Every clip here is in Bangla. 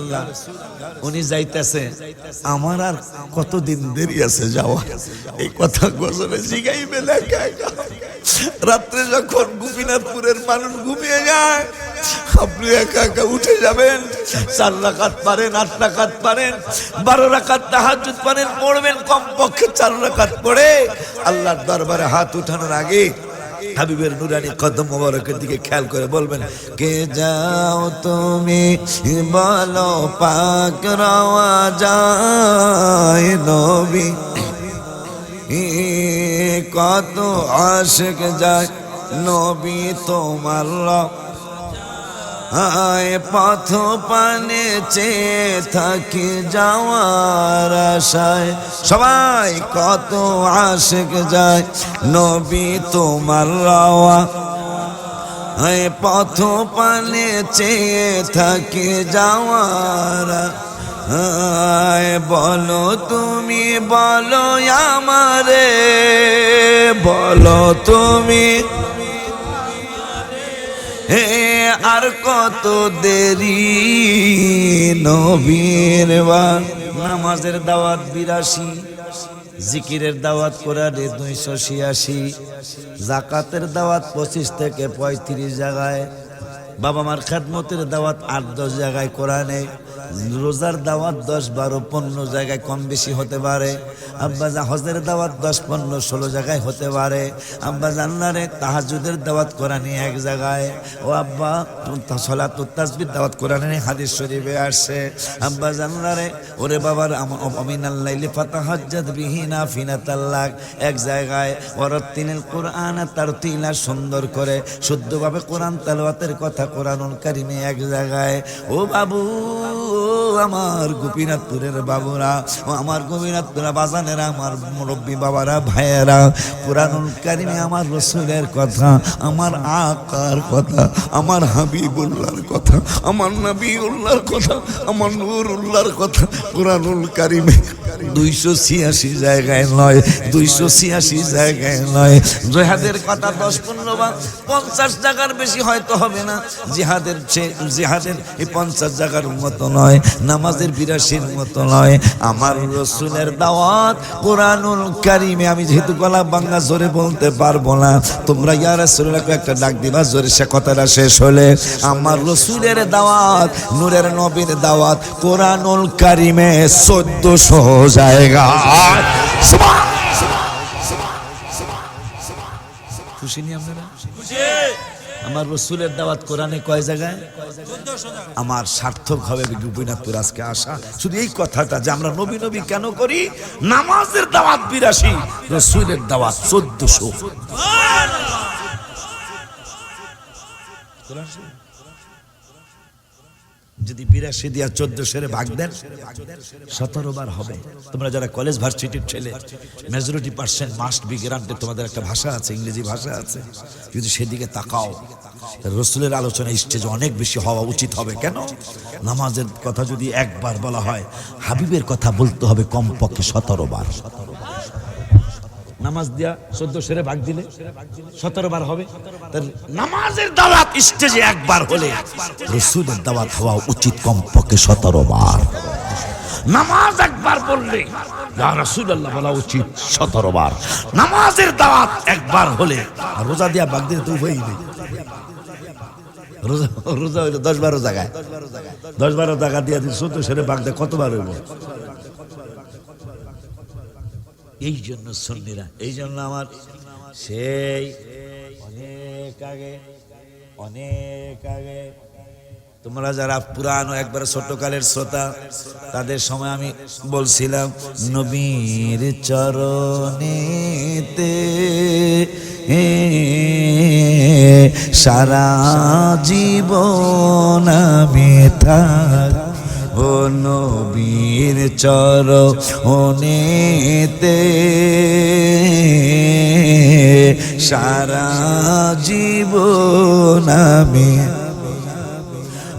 আল্লাহ উনি যাইতেছে, আমার আর কতদিন দেরি আছে যাওয়া এই কথা গজলে জিগাইবে। রাত্রে যখন গোপীনাথপুরের মানুষ ঘুমিয়ে যায়, আপনি একা একা উঠে যাবেন, চার রাকাত পারেন, আট রাকাত পারেন, বারো রাকাত তাহাজুদ পারেন, পড়বেন, কমপক্ষে চার রাকাত পড়ে, আল্লাহর দরবারে হাত উঠানোর আগে হাবিবের নুরানি কদম মোবারকের দিকে খেয়াল করে বলবেন, কে যাও তুমি বলো, পাক রওয়া যায় নবী। কত আশেক যায় নবী তোমার আয় পথ পানে চেয়ে থাকি যাওয়ার আশায়। সবাই কত আশেক যায়, নবী তোমার রাওয়া। আয় পথ পানে চেয়ে থাকি যাওয়ার আয় বলো তুমি, বলো আমারে, বলো তুমি। হে আর কত দেরি নবীর নামাজের দাওয়াত বিরাশি, জিকিরের দাওয়াত কোরআনে দুইশো ছিয়াশি জাকাতের দাওয়াত পঁচিশ থেকে পঁয়ত্রিশ জায়গায়, বাবা মার খেদমতের দাওয়াত আট দশ জায়গায় কোরআনে। রোজার দাওয়াত দশ, বারো, পনেরো জায়গায় কম বেশি হতে পারে। আব্বা যা হজের দাওয়াত দশ, পনেরো, ষোলো জায়গায় হতে পারে। আব্বা জান্নারে তাহাজুদের দাওয়াত কোরআনে এক জায়গায়। ও আব্বা সলাত তাসবির দাওয়াত কোরআনে হাদিস শরীফে আসছে। আব্বা জান্নারে ওরে বাবার অমিনাল্লাইলি ফাতাহাজ্জাদ বিহিনা ফিনা তাল্লাক এক জায়গায় ওরত্তিনিল কোরআন তার তিলা সুন্দর করে, শুদ্ধভাবে কোরআন তালওয়াতের কথা কোরআনুল কারিমে এক জায়গায়। ও বাবু আমার গোপীনাথপুরের বাবুরা ও আমার গোপীনাথপুরা বাজানেরা, আমার মুরব্বী বাবারা, ভাইয়েরা পুরানুল কারিমে আমার রসুলের কথা, আমার আকার কথা, আমার হাবিবুল্লার কথা, আমার নবীউল্লাহর কথা, আমার নূর উল্লার কথা, কোরআনুল কারিমে দুইশো ছিয়াশি জায়গায় নয়, দুইশো ছিয়াশি জায়গায় নয়। জেহাদের কথা দশ পনেরো বা পঞ্চাশ জায়গার বেশি হয়তো হবে না। জেহাদের জেহাদের এই পঞ্চাশ জায়গার মতো নয়, নামাজের বিরাশির মতো নয়। আমার রসুলের দাওয়াত কোরআনুল কারিমে। আমি যেহেতু গলা বাংলা জোরে বলতে পারব না, তোমরা ইয়ার রসুলকে একটা ডাক দিবা, জোরে সে কথাটা শেষ হলে। আমার রসুলের দাওয়াত, নূরের নবীর দাওয়াত কোরআনুল কারিমে চোদ্দশো জায়গা খুশি নি আপনারা? আমার রসুলের দাওয়াত কোরআনে কয় জায়গায়? আমার সার্থক হবে গোপীনাথপুর আজকে আসা। শুধু এই কথাটা যে আমরা নবী নবী কেন করি? নামাজের দাওয়াত বিরাশি রসুলের দাওয়াত চোদ্দশো। যদি বিরাশি দিয়া চোদ্দ সেরে ভাগ দেন, সতেরো বার হবে। তোমরা যারা কলেজ ভার্সিটির ছেলে মেজরিটি পার্সেন্ট মাস্ট বি গ্রান্টে তোমাদের একটা ভাষা আছে, ইংরেজি ভাষা আছে। কিন্তু সেদিকে তাকাও, রসুলের আলোচনা স্টেজে অনেক বেশি হওয়া উচিত হবে। কেন? নামাজের কথা যদি একবার বলা হয়, হাবিবের কথা বলতে হবে কমপক্ষে সতেরো বার। নামাজ দিয়া চোদ্দ সেরে ভাগ দিলে, সতেরো বার হবে। নামাজের দাওয়াত স্টেজে একবার হলে রসুলের দাওয়াত হওয়া উচিত কমপক্ষে সতেরো বার। নামাজ একবার বললে ইয়া বলা উচিত সতেরো বার। নামাজের দাওয়াত একবার হলে রোজা দিয়া ভাগ দিলে তো উভয়ই নেই। রোজা রোজা হইল দশ বারো জায়গায় দশ বারো দিয়া দিন চোদ্দ সেরে ভাগ দেয়, কতবার হইব? এই জন্য সন্নিরা এই জন্য আমার সেই অনেক আগে অনেক আগে তোমরা যারা পুরানো একবার ছোটকালের শ্রোতা, তাদের সময় আমি বলছিলাম, নবীর চরণেতে সারা জীবন আমি থাক ও নবীর চর ওনেতে সারা জীবন আমি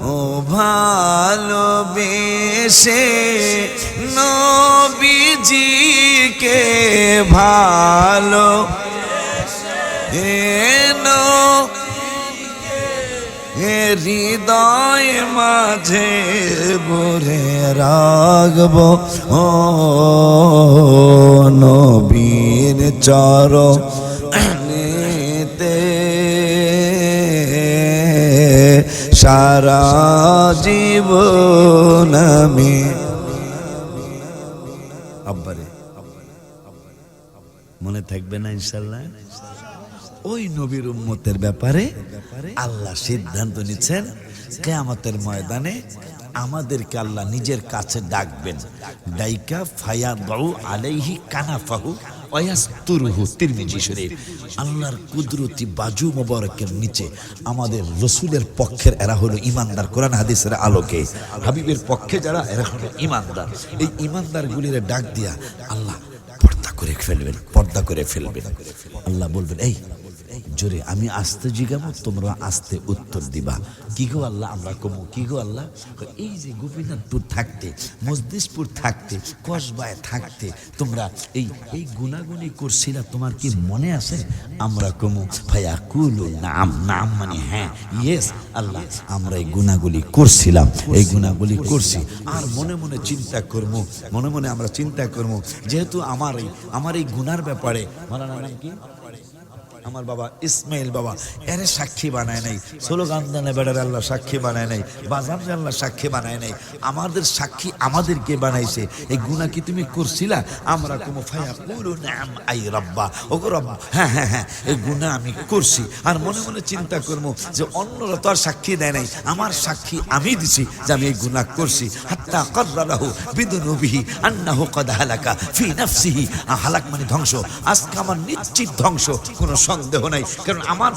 ও ভালোবেসে নবীজিকে ভালো এ হৃদয় মাঝে ভরে রাখব। ও নবীর চর সারা আমি আব্বারে। মনে থাকবে না ইনশাল্লাহ? ওই নবীর উম্মতের ব্যাপারে আল্লাহ সিদ্ধান্ত নিচ্ছেন, কেয়ামতের ময়দানে আমাদেরকে আল্লাহ নিজের কাছে ডাকবেন। ডাইকা ফায়া দাউ আলাইহি কানাফাহু ওয়াস্তুরুহু তিরমিজি শরীফ। আল্লাহর কুদরতি বাজু মোবারকের নিচে আমাদের রসুলের পক্ষের, এরা হলো ইমানদার, কোরআন হাদিসের আলোকে। হাবিবের পক্ষে যারা, এরা হলো ইমানদার। এই ইমানদার গুলির ডাক দিয়া আল্লাহ পর্দা করে ফেলবেন, পর্দা করে ফেলবেন। আল্লাহ বলবেন, এই জোরে, আমি আসতে জিগাবো, তোমরা আসতে উত্তর দিবা। কি গো আল্লাহ, আমরা কমু, কি গো আল্লাহ? এই যে গোপীনাথপুর থাকতে মজদিসপুর থাকতে, কসবায় থাকতে, তোমরা এই এই গুণাগুনি করছিলা, তোমার কি মনে আছে? আমরা কমু ভাইয়া কুলু নাম নাম মানে হ্যাঁ ইয়েস আল্লাহ, আমরা এই গুণাগুলি করছিলাম, এই গুণাগুলি করছি। আর মনে মনে চিন্তা করব মনে মনে আমরা চিন্তা করব যেহেতু আমার এই আমার এই গুণার ব্যাপারে মালানা নাম কি? আমার বাবা ইসমাইল বাবা, এর সাক্ষী বানায় নাই। স্লোগান দানে বেড়ার আল্লাহ সাক্ষী বানায় নাই, বাজার আল্লাহ সাক্ষী বানায় নাই। আমাদের সাক্ষী আমাদেরকে বানাইছে। এই গুণা কি তুমি করছিলা? আমরা কোনো ফায়া কুলু নাম আই রব্বা। ও রব্বা হ্যাঁ হ্যাঁ হ্যাঁ এই গুণা আমি করছি। আর মনে মনে চিন্তা করব যে অন্যরা তো আর সাক্ষী দেয় নাই। আমার সাক্ষী আমি দিছি যে আমি এই গুণা করছি। হাত্তা কর্রালাহু বিদুনুবিহি আন্নাহু কদ হালাকা ফি নাফসিহি। হালাক মানে ধ্বংস। আজকে আমার নিশ্চিত ধ্বংস। কোনো সন্দেহ নাই। কারণ আমার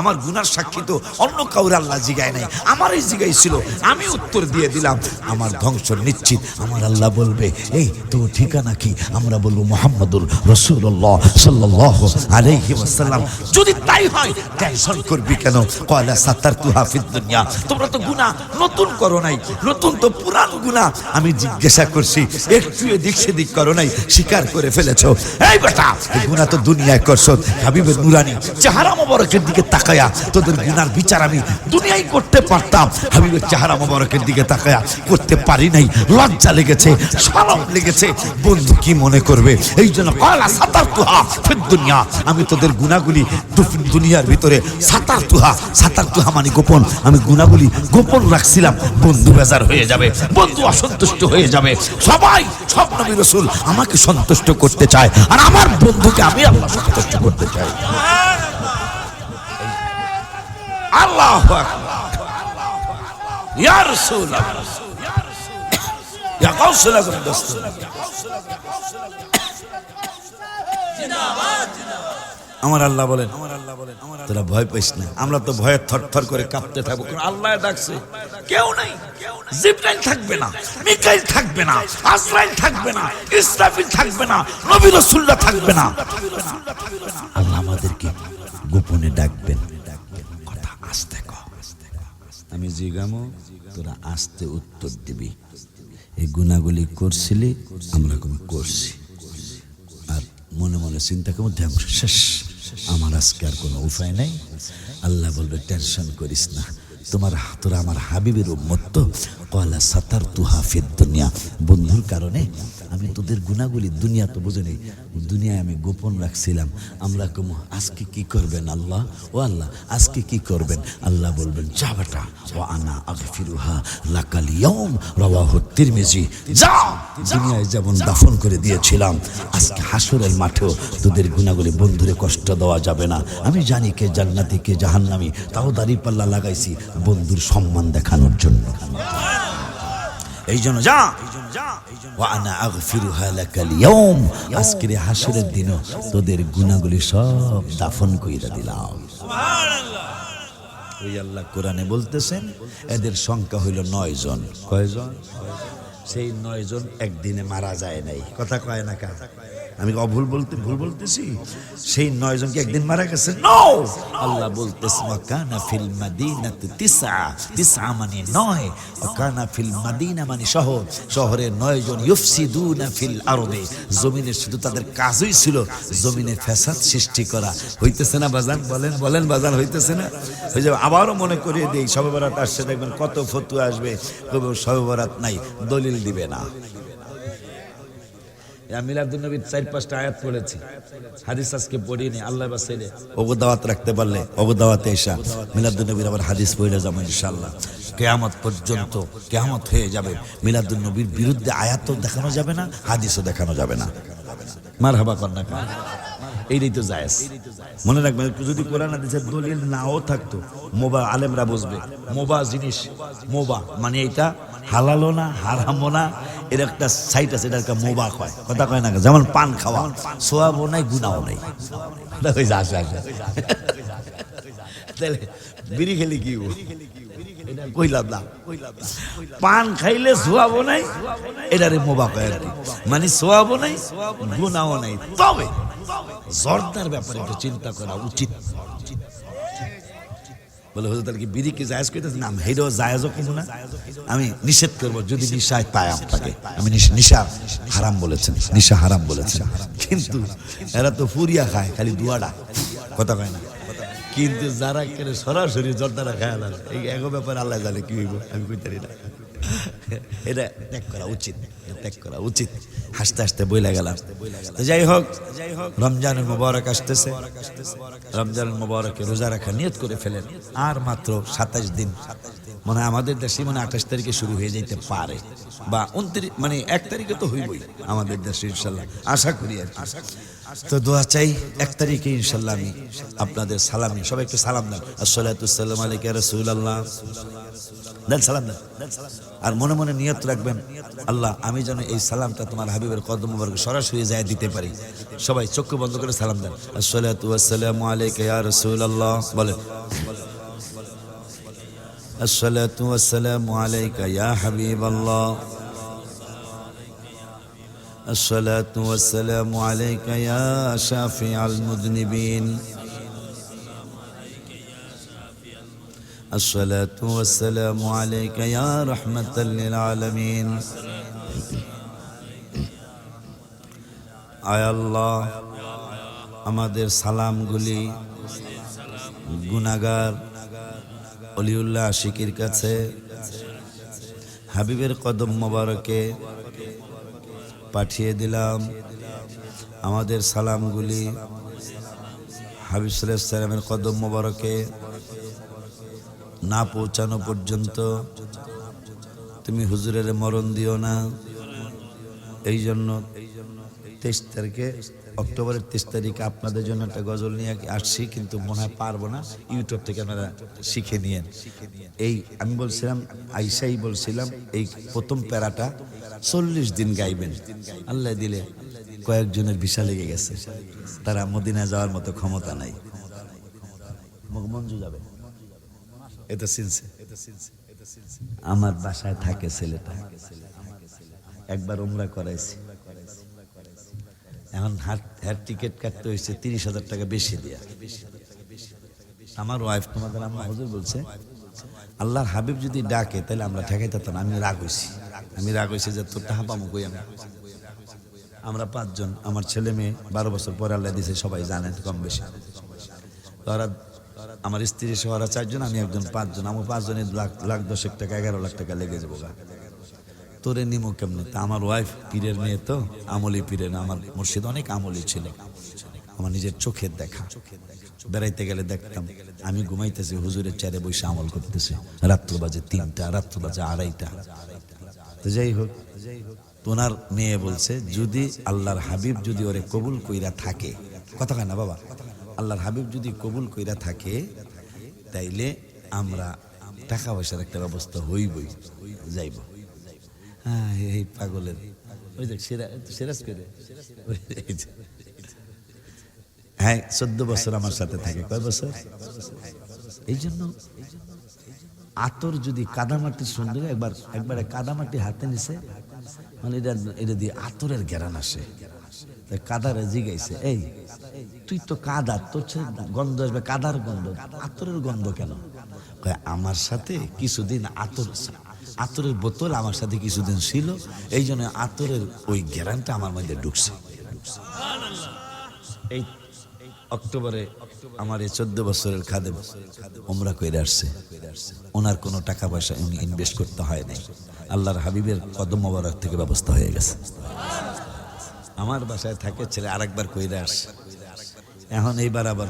আমার গুনার সাক্ষী তো অন্য কাউরে আল্লাহ জিগায় নাই। আমারই জিগাই ছিল আমি উত্তর দিয়ে দিলাম, আমার ধ্বংস নিশ্চিত। আমার আল্লাহ বলবে, এই তো ঠিকানা কি? আমরা বলব, মোহাম্মদুর রসুল্লাহ সাল্লাহ আলাইহি ওয়াসাল্লাম। যদি তাই হয়, টেনশন করবি কেন? কয়লা সাতার তু হাফিজ দুনিয়া। তোমরা তো গুনাহ নতুন করো নাই। নতুন তো পুরান গুনাহ। আমি জিজ্ঞাসা করছি, একটু এদিক সেদিক করো নাই, স্বীকার করে ফেলেছো। এই বেটা গুনাহ তো দুনিয়ায় করছ হাবিবের নুরানি চেহারা মোবারকের দিকে তাকায়া তোদের গুনার বিচার আমি দুনিয়ায় করতে পারতাম। হাবিবের চেহারা মোবারকের দিকে তাকায়া করতে পারি নাই। লজ্জা লেগেছে শরম লেগেছে। বন্ধু কি মনে করবে? এই জন্য কয়লা সাতার তুহা ফির দুনিয়া। আমি তোদের গুনাগুলি দু- দুনিয়ার ভিতরে সাতার তুহা সাতার তুহা মানে গোপন। আমি গুনাগুলি গোপন রাখছিলাম। বন্ধু বেজার হয়ে যাবে, বন্ধু অসন্তুষ্ট হয়ে যাবে। সবাই, সব নবী রসুল আমাকে সন্তুষ্ট করতে চায়। আর আমার বন্ধুকে আমি আল্লাহ সন্তুষ্ট করতে চাই। আল্লাহ ইয়া রাসূল ইয়া আমার আল্লাহ বলেন, তোরা ভয় পাইস না। আমরা তো ভয়ে থরথর করে কাঁপতে থাকব। আল্লাহ ডাকছে। কেউ নাই। জিব্রাইল থাকবে না, মিকাইল থাকবে না, আজরাইল থাকবে না, ইসরাফিল থাকবে না, নবী রাসূলুল্লাহ থাকবে না। আল্লাহ আমাদেরকে গোপনে ডাকবেন। আস্তে আমি জিগামো, তোরা আস্তে উত্তর দিবি। এই গুণাগুলি করছিলি, আমরা কোনো করছি। আর মনে মনে চিন্তা করব ধ্যান শেষ। আমার আজকে আর কোনো উপায় নেই। আল্লাহ বলবে, টেনশন করিস না। তোমার, তোরা আমার হাবিবের উম্মত কয়লা সাতার তু হাফিদ দুনিয়া। বন্ধুর কারণে আমি তোদের গুণাগুলি দুনিয়া তো বুঝে নেই। দুনিয়ায় আমি গোপন রাখছিলাম। আমরা কম, আজকে কি করবেন আল্লাহ? ও আল্লাহ, আজকে কি করবেন? আল্লাহ বলবেন, যা বেটা, ও আনা আগফিরুহা লাকাল ইয়াউম রাওয়াহু তিরমিজি। যা দুনিয়ায় যেমন দাফন করে দিয়েছিলাম, আজকে হাসরের মাঠেও তোদের গুণাগুলি বন্ধুরে কষ্ট দেওয়া যাবে না। আমি জানি কে জান্নাতি, কে জাহান্নামি, তাও দাড়ি পাল্লা লাগাইছি বন্ধুর সম্মান দেখানোর জন্য। এই জন্য যা। ওয়ানা আগফিরুহা লাকাল ইয়াউম। আজকের হাসরের দিনও তোদের গুনাহগুলি সব দাফন কইরা দিলাম। ওই আল্লাহ কোরআনে বলতেছেন, এদের সংখ্যা হইল নয় জন। কয়জন? সেই নয় জন একদিনে মারা যায় নাই। কথা কয় না কা আমি অভুল বলতে ভুল বলতেছি? সেই নয় জনকে একদিন মারা গেছে। নো আল্লাহ বলতেছে, ওয়াকানা ফিল মাদিনাতি তিসআ। তিসআ মানে নয়। ওয়াকানা ফিল মাদিনা মানে শহর। শহরে নয় জন ইউফসিদুনা ফিল আরদে। জমিনে শুধু তাদের কাজই ছিল জমিনে ফ্যাসাদ সৃষ্টি করা। হইতেছে না বাজান? বলেন বলেন বাজান, হইতেছে না? ওই যে আবারও মনে করিয়ে দেই সবে বরাত আসছে দেখবেন কত ফতু আসবে। কবে সবে বরাত নাই, দলিল দিবে না। চার পাঁচটা আয়াত পড়েছি। হাদিস আজকে পড়িনি আল্লাহ বাসাইলে। ওগো দাওয়াত রাখতে পারলে ওগো দাওয়াতে এসা। মিলাদুল আবার হাদিস পড়ে যাব ইনশাল্লাহ কেয়ামত পর্যন্ত কেয়ামত হয়ে যাবে। মিলাদুল নবীর বিরুদ্ধে আয়াতও দেখানো যাবে না হাদিসও দেখানো যাবে না। মার হাবা কন্যা এইটাই তো জায়েজ। মনে রাখবেন যদি কোরআন হাদিসের দলিল নাও থাকতো মোবা আলেমরা বুঝবে মোবা জিনিস মোবা মানে এটা হালালো না হারামো না এর একটা সাইট আছে এটা একটা মোবা কয় কথা কয় না যেমন পান খাওয়া, সোয়াবো নাই গুনাও নাই। বিড়ি খেলি কি পান খাইলে সোয়াবো নাই, এটারে মোবা কয় আর। মানে সোয়াবো নাই গুনাও নাই। তবে জর্দার ব্যাপারে একটু চিন্তা করা উচিত। বলে, হুজুর, তাহলে কি বিড়ি কি জায়েজ কইতেছে না হেডও জায়েজও কিন্তু না। আমি নিষেধ করব, যদি নিশায় পাই আপনাকে আমি নিশ- হারাম বলেছেন, নিশা হারাম বলেছেন। কিন্তু এরা তো ফুরিয়া খায়, খালি দুয়াডা কথা কয় না? কিন্তু যারা কেন সরাসরি জর্দারা খায় না, এই এক ব্যাপারে আল্লাহ জানে কি হইব, আমি কইতে পারি না। এটা ত্যাগ করা উচিত ত্যাগ করা উচিত। হাসতে হাসতে বইলা গেলাম। যাই হোক রমজান মোবারক আসতেছে। রমজান মোবারকে রোজা রাখা নিয়ত করে ফেলেন। আর মাত্র সাতাশ দিন। মানে আমাদের দেশে মানে আঠাশ তারিখে শুরু হয়ে যেতে পারে। বা উনত্রিশ মানে এক তারিখে তো হইবই আমাদের দেশে ইনশাল্লাহ। আশা করি আর কি। তো দোয়া চাই, এক তারিখে ইনশাল্লাহ আমি আপনাদের সালামি, সবাই একটু সালাম দেন। আসসালাম আলাইকা রসুল আল্লাহ দেন সালাম দেন। আর মনে মনে নিয়ত রাখবেন, আল্লাহ আমি যেন এই সালামটা তোমার হাবিবের কদম মুবারকে সরাসরি যায় দিতে পারি। সবাই চক্ষু বন্ধ করে সালাম দেন। ওয়াসসালামু আলাইকা রাসূলুল্লাহ। বলেন, আসসালাতু ওয়াসসালামু আলাইকা ইয়া হাবিবাল্লাহ। الصلاة والسلام عليك يا شافع المذنبين الصلاة والسلام عليك يا رحمة للعالمين আয় আল্লাহ আমাদের সালামগুলি গুনাগার অলিউল্লাহ আশিকির কাছে হাবিবের কদম মোবারকে পাঠিয়ে দিলাম। আমাদের সালামগুলি হাবিব সালামের কদম মোবারকে না পৌঁছানো পর্যন্ত তুমি হুজুরের মরণ দিও না। এই জন্য তেইশ তারিখে অক্টোবরের তেইশ তারিখে আপনাদের জন্য একটা গজল নিয়ে আসছি, কিন্তু মনে হয় পারব না। ইউটিউব থেকে আপনারা শিখে নিয়েন। এই আমি বলছিলাম আইসাই বলছিলাম, এই প্রথম প্যারাটা চল্লিশ দিন গাইবেন। আল্লাহ দিলে কয়েকজনের ভিসা লেগে গেছে। তারা মদিনা যাওয়ার মতো ক্ষমতা নাই। মঞ্জু যাবে। এটা সিনসে আমার বাসায় থাকে ছেলেটা। একবার উমরা করাইছি। এখন হ্যার টিকিট কাটতে হয়েছে তিরিশ হাজার টাকা বেশি দিয়া। আমার ওয়াইফ তোমাদের আম্মা হুজুর বলছে, আল্লাহর হাবিব যদি ডাকে, তাহলে আমরা ঠেকাইতে না আমি রাগ হয়েছি আমি রাগ হয়েছি যে তোর টাহা পামো কই আমি? আমরা পাঁচজন, আমার ছেলে মেয়ে, বারো বছর পরে আল্লাহ দিয়েছে সবাই জানেন কম বেশি। তারা আমার স্ত্রী সহ ওরা চারজন, আমি একজন পাঁচজন, আমার পাঁচজনের লাখ লাখ দশেক টাকা, এগারো লাখ টাকা লেগে যাব তোরে নিমো কেমনে? আমার ওয়াইফ পীরের মেয়ে তো, আমলি পীরের, আমার মুর্শিদ অনেক আমলি ছিল। আমার নিজের চোখের দেখা। বেড়াইতে গেলে দেখতাম, আমি ঘুমাইতেছি, হুজুরের চারে বসে আমল করতেছি। রাত্র বাজে তিনটা, রাত্র বাজে আড়াইটা। তো যাই হোক তোনার মেয়ে বলছে, যদি আল্লাহর হাবিব যদি ওরে কবুল কইরা থাকে কথা কয় না বাবা? আল্লাহর হাবিব যদি কবুল কইরা থাকে, তাইলে আমরা টাকা পয়সার একটা ব্যবস্থা হইবই, যাইব। হ্যাঁ এই পাগলের। ওই দেখ সিরাজ করে ওই এই যে। হ্যাঁ চোদ্দ বছর আমার সাথে থাকে। কয় বছর? এই জন্য আতর যদি কাদামাটির সুন্দর একবার একবারে কাদামাটি হাতে নিছে মানে এটা এটা দিয়ে আতরের গ্যারান আসে। কাদারে জিগাইছে এই তুই তো কাদার তোর গন্ধ আসবে কাদার গন্ধ আতরের গন্ধ কেন? আমার সাথে কিছুদিন আতর আতরের বোতল আমার সাথে কিছুদিন ছিল এই জন্য আতরের ওই গ্যারানটা আমার মধ্যে ঢুকছে। এই অক্টোবরে আমার এই চোদ্দ বছরের খাদেম ওমরা কইরে আসছে। ওনার কোনো টাকা পয়সা উনি ইনভেস্ট করতে হয় নাই। আল্লাহর হাবিবের কদম মোবারক থেকে ব্যবস্থা হয়ে গেছে। আমার বাসায় থাকে ছেলে আরেকবার কইরে আসছে এখন এইবার আবার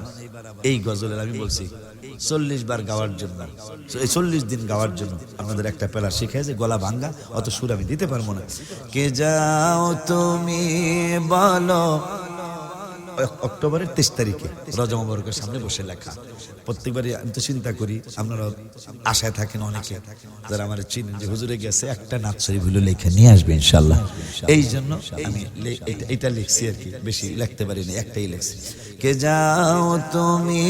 এই গজলের আমি বলছি চল্লিশ বার গাওয়ার জন্য। এই চল্লিশ দিন গাওয়ার জন্য আমাদের একটা পেলা শিখে যে গলা ভাঙ্গা, অত সুর আমি দিতে পারব না। কে যাও তুমি বলো অক্টোবরের তেইশ তারিখে রজা মোবারকের সামনে বসে লেখা। প্রত্যেকবারই আমি তো চিন্তা করি আপনারা আশায় থাকেন অনেকে যারা আমার চিনেন যে হুজুরে গেছে একটা নাচ শরীফ হলো লেখা নিয়ে আসবে ইনশাল্লাহ এই জন্য আমি এটা- এটা লিখছি আর কি, বেশি লিখতে পারিনি একটাই লিখছি। কে যাও তুমি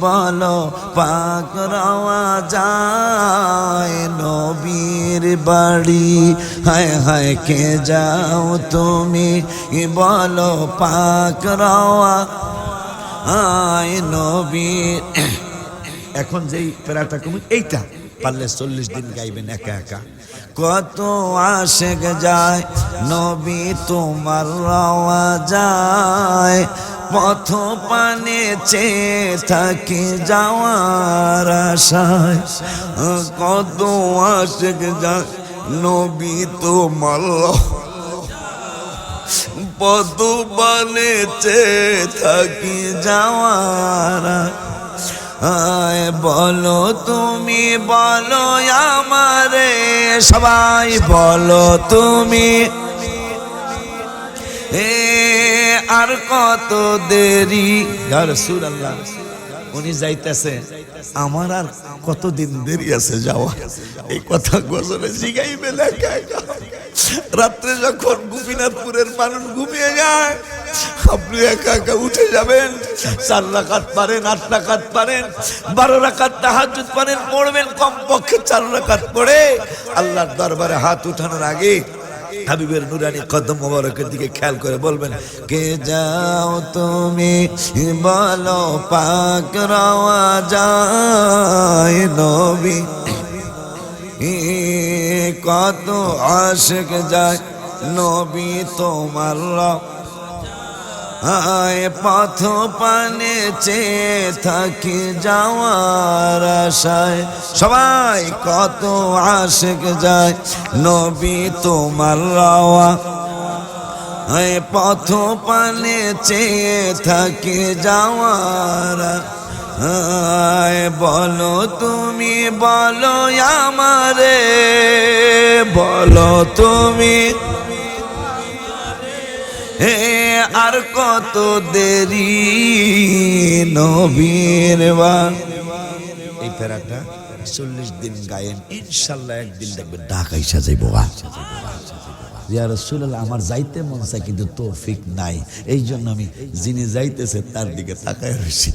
বলো, পাক রওয়া যায় নবীর বাড়ি। হায় হায়, কে যাও তুমি বলো, পাক রওয়া আয় নবীর এখন যেই প্যারাটা কমে এইটা পারলে চল্লিশ দিন গাইবেন একা একা। কত আশেক যায় নবী তোমার রওয়া যায়। পথ পানে চেয়ে থাকি যাওয়ার আশায়। কত আশেক যায় নবী তোমার রওয়া চে থাকি যাওয়ারা আয়। বলো তুমি, বলো আমারে, সবাই বলো তুমি। এ আর কত দেরি। রসুল আল্লাহ উনি যাইতেছে, আমার আর কতদিন দেরি আছে যাওয়া এই কথা গজলে জিগাইবে। রাত্রে যখন গোপীনাথপুরের মানুষ ঘুমিয়ে যায়, আপনি একা একা উঠে যাবেন, চার রাকাত পারেন, আট রাকাত পারেন, বারো রাকাত তাহাজুদ পারেন, পড়বেন, কমপক্ষে চার রাকাত পড়ে, আল্লাহর দরবারে হাত উঠানোর আগে হাবিবের নুরানি কদম মোবারকের দিকে খেয়াল করে বলবেন, কে যাও তুমি বলো, পাক রওয়া যায় নবী। কত আশেক যায় নবী তোমার রব। আয় পথ পানে চেয়ে থাকি যাওয়ার আশায়। সবাই কত আশেক যায়, নবী তোমার রাওয়া। আয় পথ পানে চেয়ে থাকি যাওয়ার আয় বলো তুমি, বলো আমারে, বলো তুমি। হে আর কত দেরি নবীর এই প্যারাটা চল্লিশ দিন গায়েন, ইনশাল্লাহ একদিন দেখবে ঢাকাই সাজাইব ইয়া আমার যাইতে মন চায়, কিন্তু তৌফিক নাই। এই জন্য আমি যিনি যাইতেছে, তার দিকে তাকায় রয়েছি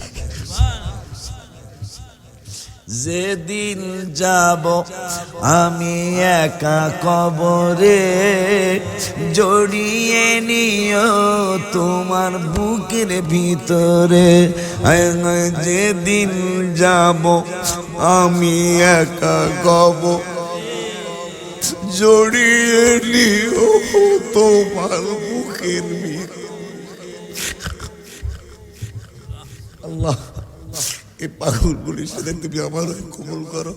যেদিন যাব আমি একা কবরে জড়িয়ে নিও তোমার বুকের ভিতরে। যেদিন যাব আমি একা কব জড়িয়ে নিও তোমার বুকের ভিতরে। আল্লাহ। এই পাগলগুলির সাথে তুমি আমার কবল করো।